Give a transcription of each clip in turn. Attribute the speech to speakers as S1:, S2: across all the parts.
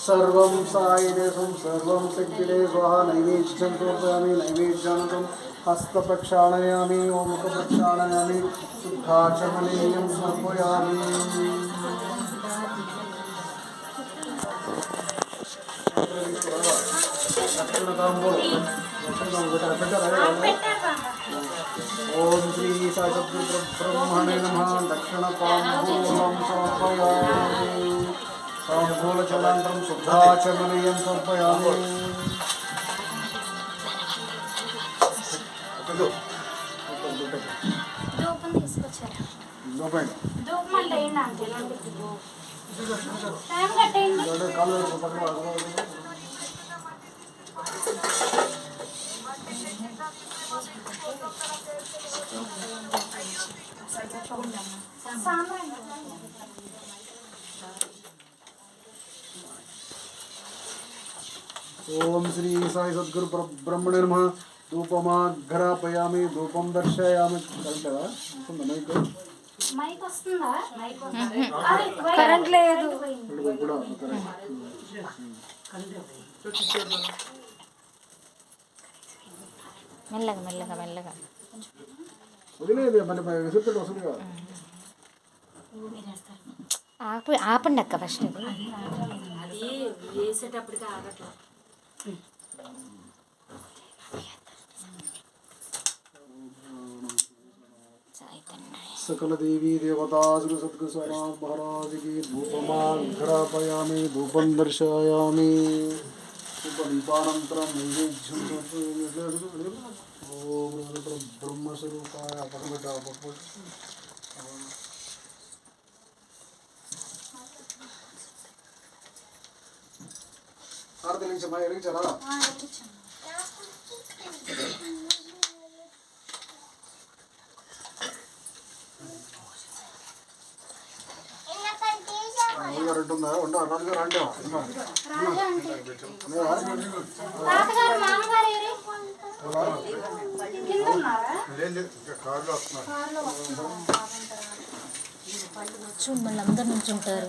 S1: सर्वं सायिरे सं सर्वं शक्तिरे स्वाहा, नैवेद्यं समर्पयामि नैवेद्यानकं हस्तप्रक्षालयामि ॐ मुखप्रक्षालयामि शुद्धाचमनीयं समर्पयामि। ॐ श्री सद्ब्रह्मणे नमः दक्षिणपाम्भूलं समर्पयामि। తాంబూలజలాంతరం శుద్ధాచమనీయం సమర్పయామి.
S2: టైం కట్టేయండి.
S1: ఓం శ్రీ సాయి సద్గురు బ్రహ్మణే నమ. ధూపమాఘ్రాపయామి ధూపం దర్శయామి. ఉంటుందా మైక్?
S2: మైక్ వస్తుందా? కరెంట్ లేదు.
S3: మెల్లగా మెల్లగా మెల్లగా.
S1: వదిలేదు వస్తుంది కదా.
S3: ఆపండి అక్క ఫస్ట్. అది
S4: వేసేటప్పటికి ఆగట్లా.
S1: सकल देवी देवता स्वामी महाराज की धूपमाघ्रापयामि धूपं दर्शयामि ब्रह्मस्वरूपाय ఆడత వెలిగించమ్మా వెలిగించారా ఉంటుందా ఉంటా రాజుగారు అంటే
S2: కార్లో
S3: వస్తున్నారు. మళ్ళీ అందరు నుంచి ఉంటారు.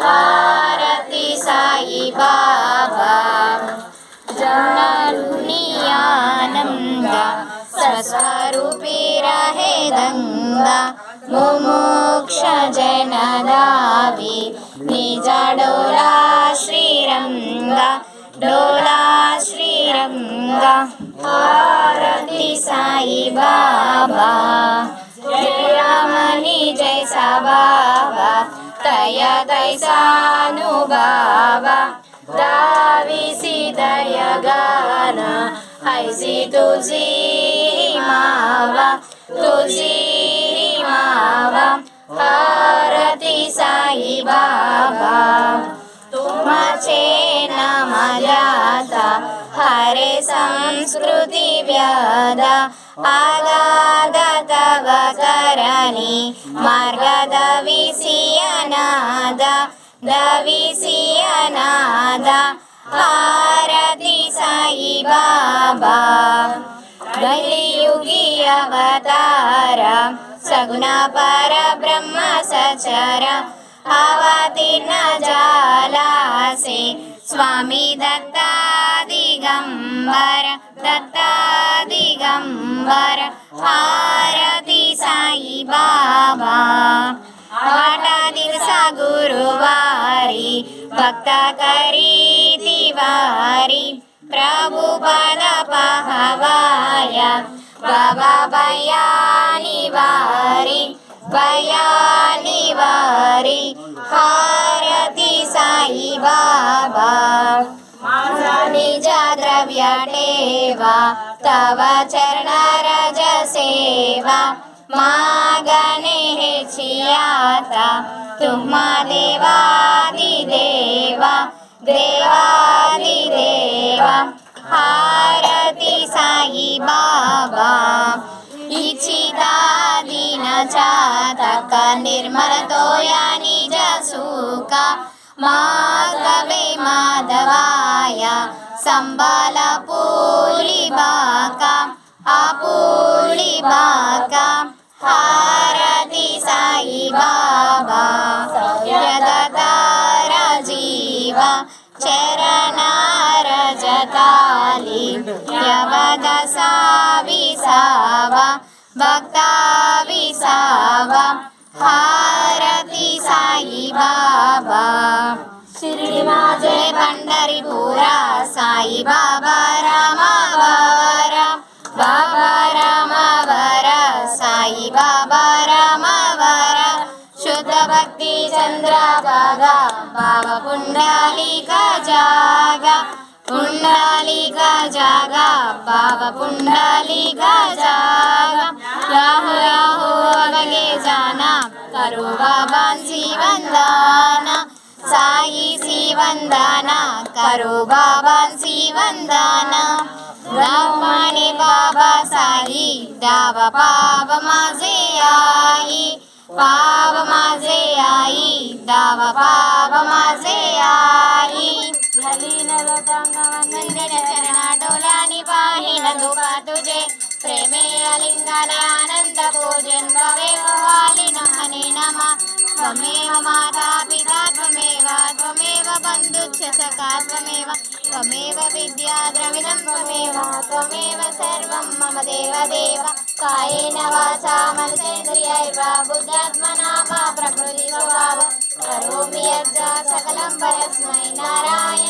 S3: भारती सायिबाबा जननियानङ्गस्वरूपीरहृदङ्गा मुमुक्षजनदावि निजा डोला श्रीरङ्गा डोला श्रीरङ्गा। पारती सायिबाबा नि जय स्वा तयदयु वा दाविसि दय गान ऐसि तुलसी मावा तुलसी मावा। हारति साइ बावा तुमचे न हरे संस्कृति व्यादा अगादव मार्ग दविसियनाद दविसियनाद आरती साई बाबा। कलियुगी अवतार सगुण पर ब्रह्म सचर अवतीर्ण जालासे स्वामी दत्ता म्बर दत्तादिगम्बर हारति साइवाटदि गुरुवारि भक्त करी ति वारि प्रभु पदपहवया बाबा भयानि वारि भयानि वारि हारति साई बाबा। वाटेवा तव चरणरजसेवा। मा गणे चियाता तुम्हा देवादिदेवा देवादिदेवा। हारती साई बाबा इच्छितादिन चातक निर्मलतोया निजसुका माधवे माधवाय सम्बलपूलिबाका आपूलिबाका हार सायिबाबा व्यदतारा जीवा चरनारजताले यवदसा विसा वा भक्ता विसा बाबा। शिर्डी माझे पंढरीपुरा साई बाबा रामावर बाबा। रामावर साई बाबा रामावर शुद्ध भक्ती चंद्रा बागा बाबा पुंडालिका जागा। पुंडालिका जागा बाबा पुंडालिका जागा याहो याहो अवगे जाना करो बाबांची वंदना साईची वंदना करो बाबांची वंदना रामाने बाबा साई, दावा पाव माझे आई, पाव माझे आई, दावा पाव माझे आई। घालीन लोटांग वंदन चरणा डोल्यानी पाहिन दुपा तुझे प्रेमे अलिंगन भवेव वालिन नमा। माता पिता, त्वमेव त्वमेव बन्धुश्च सखा, त्वमेव मम देव देव कायेन वाचा मनसेन्द्रियैर्वा बुद्ध्यात्मना मा प्रकृतिस्वभाव करोमि यज्ज सकलं परस्मै समर्पयामि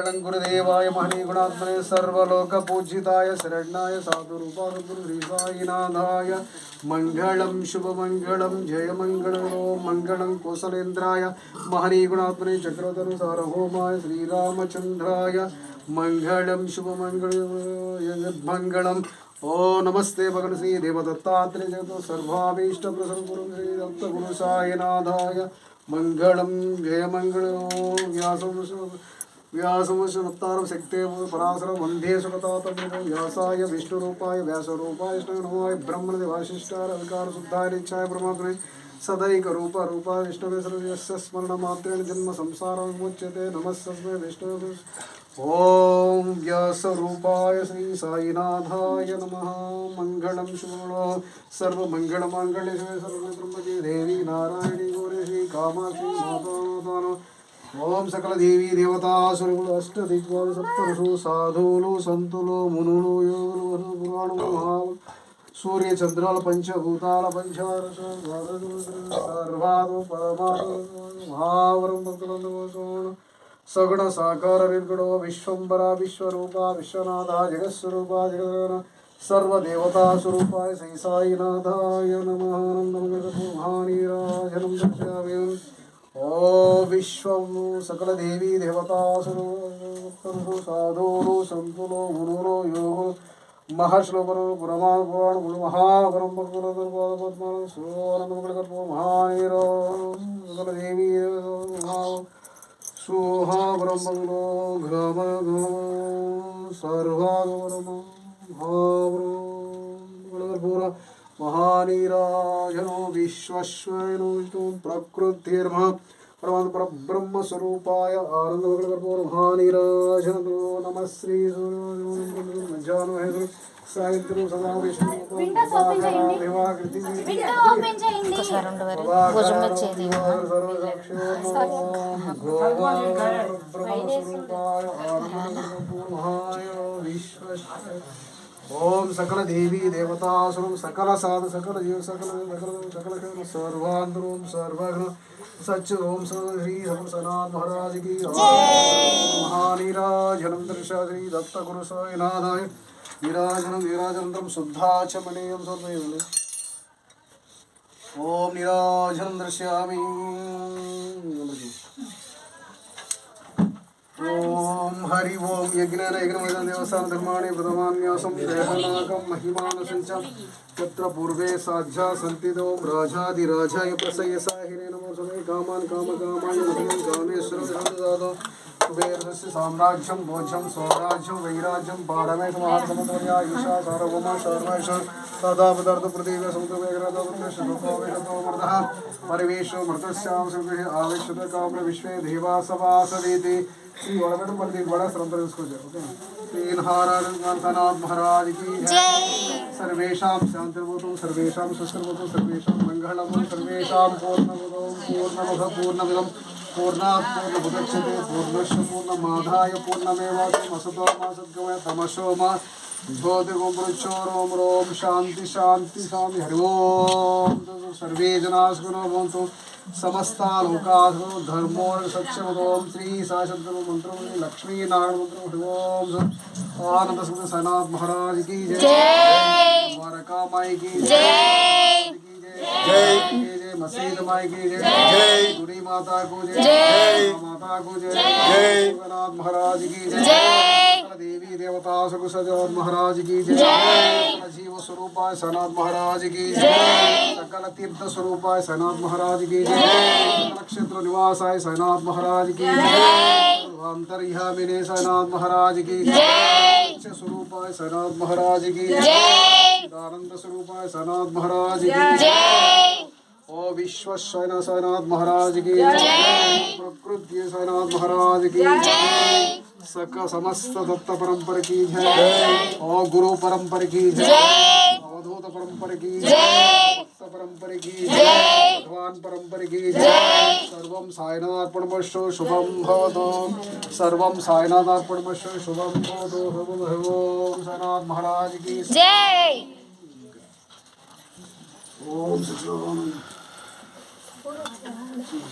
S1: मंगलं गुरुदेवाय महनी गुणात्मने सर्वलोक पूजिताय शरण्याय साधुरूपाय मंगलं शुभमंगलं जय मंगलं ओम मंगलं कौशलेन्द्राय महनी गुणात्मने चक्रधर सार्वभौमाय श्रीरामचंद्राय मंगलं शुभमंगलं मंगलं ओ नमस्ते भगवान श्री देवदत्तात्रेय जगतो सर्वाभीष्ट प्रसन्न गुरु श्री दत्त गुरु साईनाथाय मंगलं जय मंगलं व्यासं व्यासमुशनत्तारं शक्ते पराशरं वंदे सुगतातं व्यासाय विष्णुरूपाय व्यासरूपाय नमोय ब्रह्मदेवाशिष्टाय विकारशुद्धाय नित्याय परमात्मने सदैकरूप रूपाय विष्णवे स्मरणमात्रेण जन्म संसारं विमुच्यते। नमस्तस्मै विष्णवे ॐ व्यासरूपाय श्री साईनाथाय नमः। मङ्गलं शुभो सर्वमङ्गलमाङ्गल्ये शिवे सर्वब्रह्मजे देवी नारायणी गौरी श्री कामाक्षी माता ఓం సకల దేవీ దేవతాసురులు అష్ట దిగ్వాలు సప్తరుషు సాధువులు సంతులు మునులు యోగులు పురాణులు మహా సూర్య చంద్రాల పంచభూతాల పంచారస సర్వాదు మహావరం భక్తులందు సగుణ సాకార నిర్గుణో విశ్వంబర విశ్వరూప విశ్వనాథ జగస్వరూప జగదన సర్వదేవతాస్వరూపాయ శ్రీ సాయినాథాయ నమః. మహానీరాజనం దర్శయామి. ఓ विश्वं सकलदेवीदेवतासुरो साधोरो सन्तुलो गुरुरो योगो महश्लोकरो गुरमान् पुराण गुरुमहागुरं पद्मपादपद्मान सुरोनन्दमकलकर्पो महानीरो सकलदेवी सुहागुरं बङ्गो घ्रमगो सर्वागुरमहागुरो कलकर्पूर महानीराजनो विश्वश्वनो विष्णुं प्रकृतिर्महा
S2: భగవాన్ పరబ్రహ్మస్వరూపాయ ఆనందమగళకర్పూర్భానిరాజనో
S5: నమ శ్రీ సూర్యోజాను సాయంత్రం సదా విష్ణు
S1: ओम सकल देवी देवता सुरम सकल साधु सकल जीव सकल सकल सकल सर्वांतरम सर्वघ्न सच ओम श्री हम सनाथ महाराज की महानीराज महानीराजनम दर्शा श्री दत्त गुरु साईनाथाय। निराजनम निराजनम शुद्धाचमनीयम सर्वैव ओम निराजनम दर्शयामि ओम हरि ओम यज्ञेन यज्ञमयं देवस्थान धर्माणि प्रथमान्यासं देहनाकं महिमानसञ्च तत्र पूर्वे साध्या सन्ति ओम राजाधिराजाय प्रसय साहिरे नमो समे कामान् कामकामाय नमः कामेश्वरं ददातु कुबेरस्य साम्राज्यं, भोज्यं, स्वराज्यं, वैराज्यं ईशा सार्वभौमा शर्मेश सदा पदार्थ पृथिवी समुद्रमेघरतोमृतः परिवेशो मृतस्यां सृगृहे काम्र, विश्वे, देवा सवासदेति श्री वड़बड़ मंदिर बड़ा श्रम इसको जाओ ओके तीन हारण कांतनाथ महाराज की जय सर्वेषां शान्तिर्भूतं सर्वेषां सुस्थिर्भूतं सर्वेषां मङ्गलमं सर्वेषां पूर्णमुदं पूर्णमध पूर्णमिदं पूर्णात् पूर्णमुदच्छते पूर्णस्य पूर्णमाधाय पूर्णमेवास्मिन् मा सद्गमय तमसो मा ज्योतिर्गों मृच्छोरों रोम शांति शांति शांति हरि सर्वे जनाः सुखिनो भवन्तु समस्ता लोकाः धर्मो सत्यमतो श्री साशब्दनो मन्त्रो लक्ष्मी नारायण मंत्रो हरि ओम आनंद सुख महाराज की जय द्वारका माई की जय जय। मसीद माई की जय। जय। गुड़ी माता को जय। जय। माता को जय। जय। जगन्नाथ महाराज की जय देवी देवता सुख सजोर महाराज की जय जीव स्वरूपाय सनाथ महाराज की जय सकल तीर्थ स्वरूपाय सनाथ महाराज की जय नक्षत्र निवासाय सनाथ महाराज की जय अंतर्यामिने सनाथ महाराज की जय स्वरूपाय सनाथ महाराज की जय आनंद स्वरूपाय सनाथ महाराज की जय। विश्व साईनाथ स्वयनाथ महाराज की। प्रकृति स्वयनाथ महाराज की। सक समस्त दत्त परंपर की जय। और गुरु परंपर की जय। अवधूत परंपर की जय। परंपर की जय। भगवान परंपर की जय। सर्व सर्वम साईनाथर्पणमस्तु शुभम भवतो। सर्व सर्वम साईनाथर्पणमस्तु शुभम भवतो ओम साईनाथ महाराज की।
S3: जय।
S1: Om Shalom.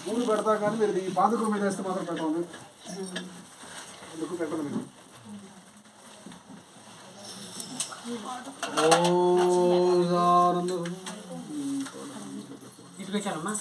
S1: పూలు పెడతా కానీ మీరు ఈ పాదుకు మీద వేస్తే మాత్రం పెట్టండి ఎందుకు పెట్టండి మీరు? ఓం
S4: ఇటు పెట్టారమ్మా.